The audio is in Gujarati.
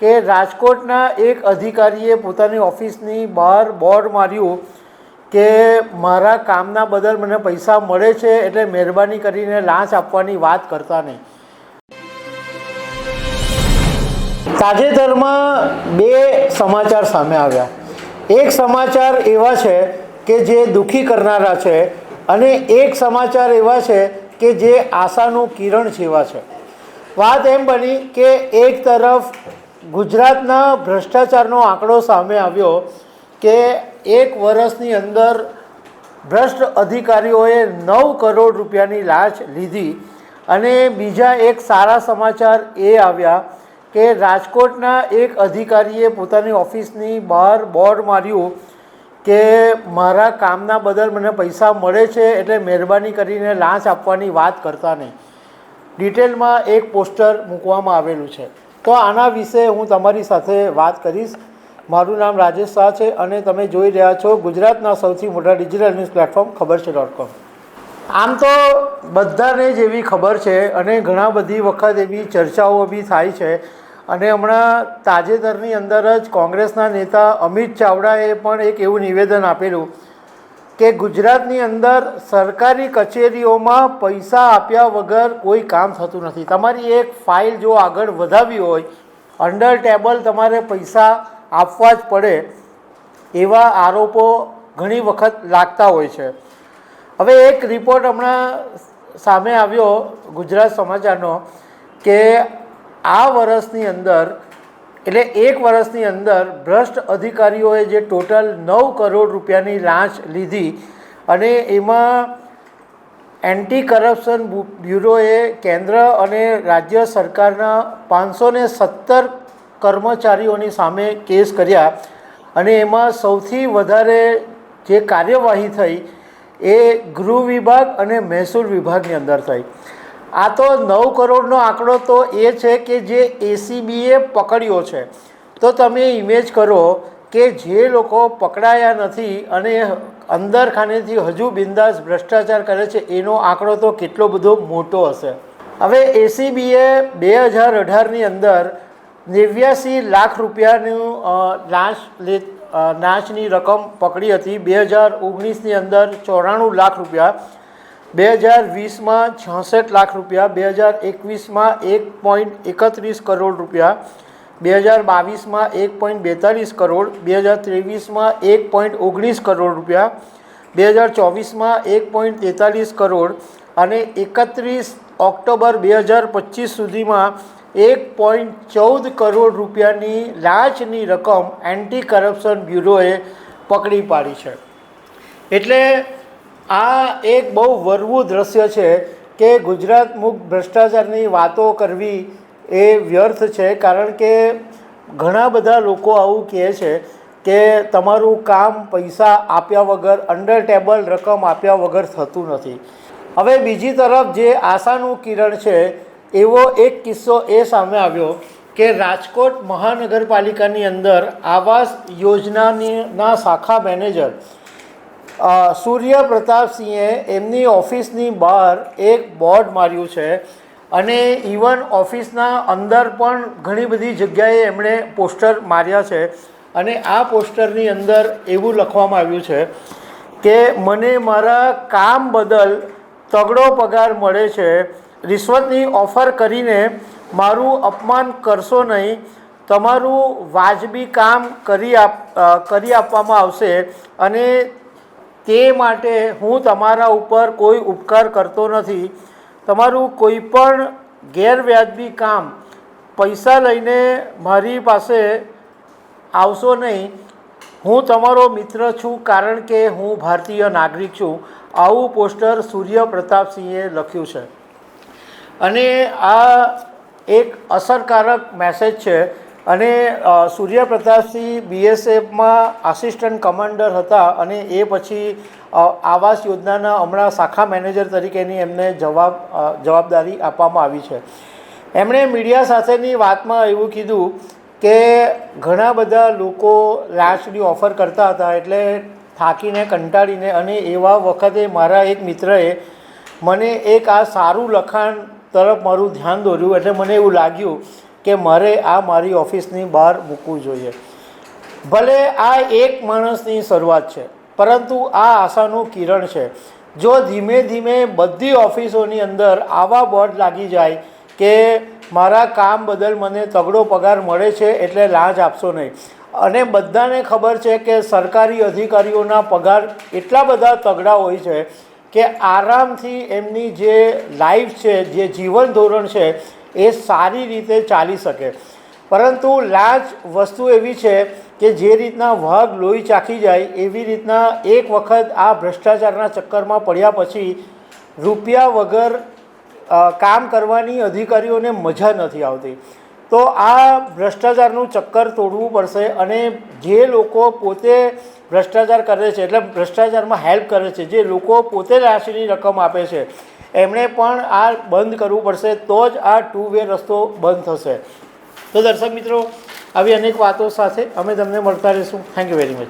કે રાજકોટના એક અધિકારીએ પોતાની ઓફિસની બહાર બોર્ડ માર્યું કે મારા કામના બદલ મને પૈસા મળે છે એટલે મહેરબાની કરીને લાંચ આપવાની વાત કરતા નહીં. તાજેતરમાં બે સમાચાર સામે આવ્યા. એક સમાચાર એવા છે કે જે દુઃખી કરનારા છે અને એક સમાચાર એવા છે કે જે આશાનું કિરણ જેવા છે. વાત એમ બની કે એક તરફ ગુજરાતના ભ્રષ્ટાચારનો આંકડો સામે આવ્યો કે એક વર્ષની અંદર ભ્રષ્ટ અધિકારીઓએ નવ કરોડ રૂપિયાની લાંચ લીધી અને બીજા એક સારા સમાચાર એ આવ્યા કે રાજકોટના એક અધિકારીએ પોતાની ઓફિસની બહાર બોર્ડ માર્યું કે મારા કામના બદલ મને પૈસા મળે છે એટલે મહેરબાની કરીને લાંચ આપવાની વાત કરતા નહીં. ડિટેલમાં એક પોસ્ટર મૂકવામાં આવેલું છે. તો આના વિશે હું તમારી સાથે વાત કરીશ. મારું નામ રાજેશ શાહ છે અને તમે જોઈ રહ્યા છો ગુજરાતના સૌથી મોટા ડિજિટલ ન્યૂઝ પ્લેટફોર્મ ખબર છે ડોટ કોમ આમ તો બધાને જ એવી ખબર છે અને ઘણા બધી વખત એવી ચર્ચાઓ બી થાય છે. અને હમણાં તાજેતરની અંદર જ કોંગ્રેસના નેતા અમિત ચાવડાએ પણ એક એવું નિવેદન આપેલું કે ગુજરાતની અંદર સરકારી કચેરીઓમાં પૈસા આપ્યા વગર કોઈ કામ થતું નથી. તમારી એક ફાઇલ જો આગળ વધાવી હોય, અંડર ટેબલ તમારે પૈસા આપવા જ પડે એવા આરોપો ઘણી વખત લાગતા હોય છે. હવે એક રિપોર્ટ હમણાં સામે આવ્યો ગુજરાત સમાચારનો કે આ વર્ષની અંદર એટલે એક વર્ષની અંદર ભ્રષ્ટ અધિકારીઓએ જે ટોટલ નવ કરોડ રૂપિયાની લાંચ લીધી અને એમાં એન્ટી કરપ્શન બ્યુરોએ કેન્દ્ર અને રાજ્ય સરકારના પાંચસો સત્તર કર્મચારીઓની સામે કેસ કર્યા અને એમાં સૌથી વધારે જે કાર્યવાહી થઈ એ ગૃહ વિભાગ અને મહેસૂલ વિભાગની અંદર થઈ. આ તો નવ કરોડનો આંકડો તો એ છે કે જે એસીબીએ પકડ્યો છે. તો તમે ઇમેજ કરો કે જે લોકો પકડાયા નથી અને અંદર ખાનેથી હજુ બિંદાસ ભ્રષ્ટાચાર કરે છે, એનો આંકડો તો કેટલો બધો મોટો હશે. હવે એસીબીએ બે હજાર અઢારની અંદર નેવ્યાસી લાખ રૂપિયાનું લાંચ લે નાચની રકમ પકડી હતી. બે હજાર ઓગણીસની અંદર ચોરાણું લાખ રૂપિયા બે હજાર વીસમાં છાસઠ લાખ રૂપિયા, બે હજાર એકવીસમાં એક પોઈન્ટ એકત્રીસ કરોડ રૂપિયા, બે હજાર બાવીસમાં એક પોઈન્ટ બેતાલીસ કરોડ, બે હજાર ત્રેવીસમાં એક પોઈન્ટ ઓગણીસ કરોડ રૂપિયા, બે હજાર ચોવીસમાં એક પોઈન્ટ તેતાલીસ કરોડ અને એકત્રીસ ઓક્ટોબર બે હજાર પચીસ સુધીમાં એક પોઈન્ટ ચૌદ કરોડ રૂપિયાની લાંચની રકમ એન્ટી કરપ્શન બ્યુરોએ પકડી પાડી છે. એટલે આ એક બહુ વરવું દ્રશ્ય છે કે ગુજરાત મુક્ત ભ્રષ્ટાચારની વાતો કરવી એ વ્યર્થ છે, કારણ કે ઘણા બધા લોકો આવું કહે છે કે તમારું કામ પૈસા આપ્યા વગર અંડર ટેબલ રકમ આપ્યા વગર થતું નથી. હવે બીજી તરફ જે આશાનું કિરણ છે, એવો એક કિસ્સો એ સામે આવ્યો કે રાજકોટ મહાનગરપાલિકાની અંદર આવાસ યોજનાની ના શાખા મેનેજર સૂર્ય પ્રતાપસિંહે એમની ઓફિસની બહાર એક બોર્ડ માર્યું છે અને ઇવન ઓફિસના અંદર પણ ઘણી બધી જગ્યાએ એમણે પોસ્ટર માર્યા છે અને આ પોસ્ટરની અંદર એવું લખવામાં આવ્યું છે કે, મને મારા કામ બદલ તગડો પગાર મળે છે. રિશ્વતની ઓફર કરીને મારું અપમાન કરશો નહીં. તમારું વાજબી કામ કરી આપ કરી આપવામાં આવશે અને તે માટે હું તમારા ઉપર કોઈ ઉપકાર કરતો નથી. તમારું કોઈ પણ ગેરવ્યાજબી કામ પૈસા લઈને મારી પાસે આવશો નહીં. હું તમારો મિત્ર છું કારણ કે હું ભારતીય નાગરિક છું. આવું પોસ્ટર સૂર્ય પ્રતાપસિંહે લખ્યું છે. અને આ એક અસરકારક મેસેજ છે. અને સૂર્યપ્રતાપસિંહ બીએસએફમાં આસિસ્ટન્ટ કમાન્ડર હતા અને એ પછી આવાસ યોજનાના હમણાં શાખા મેનેજર તરીકેની એમને જવાબ જવાબદારી આપવામાં આવી છે. એમણે મીડિયા સાથેની વાતમાં એવું કીધું કે ઘણા બધા લોકો લાંચની ઓફર કરતા હતા એટલે થાકીને, કંટાળીને અને એવા વખતે મારા એક મિત્રએ મને એક આ સારું લખાણ તરફ મારું ધ્યાન દોર્યું એટલે મને એવું લાગ્યું કે મારે આ મારી ઓફિસની બહાર મૂકવું જોઈએ. ભલે આ એક માણસની શરૂઆત છે, પરંતુ આ આશાનું કિરણ છે. જો ધીમે ધીમે બધી ઓફિસોની અંદર આવા બોર્ડ લાગી જાય કે મારા કામ બદલ મને તગડો પગાર મળે છે એટલે લાંચ આપશો નહીં. અને બધાને ખબર છે કે સરકારી અધિકારીઓના પગાર એટલા બધા તગડા હોય છે કે આરામથી એમની જે લાઈફ છે, જે જીવન ધોરણ છે એ સારી રીતે ચાલી શકે. પરંતુ લાંચ વસ્તુ એવી છે કે જે રીતના વાઘ લોહી ચાખી જાય એવી રીતના એક વખત આ ભ્રષ્ટાચારના ચક્કરમાં પડ્યા પછી રૂપિયા વગર કામ કરવાની અધિકારીઓને મજા નથી આવતી. તો આ ભ્રષ્ટાચારનું ચક્કર તોડવું પડશે અને જે લોકો પોતે ભ્રષ્ટાચાર કરે છે, એટલે ભ્રષ્ટાચારમાં હેલ્પ કરે છે, જે લોકો પોતે રાશિની રકમ આપે છે એમણે પણ આ બંધ કરવું પડશે, તો જ આ ટુ વે રસ્તો બંધ થશે. તો દર્શક મિત્રો, આવી અનેક વાતો સાથે અમે તમને મળતા રહીશું. Thank you very much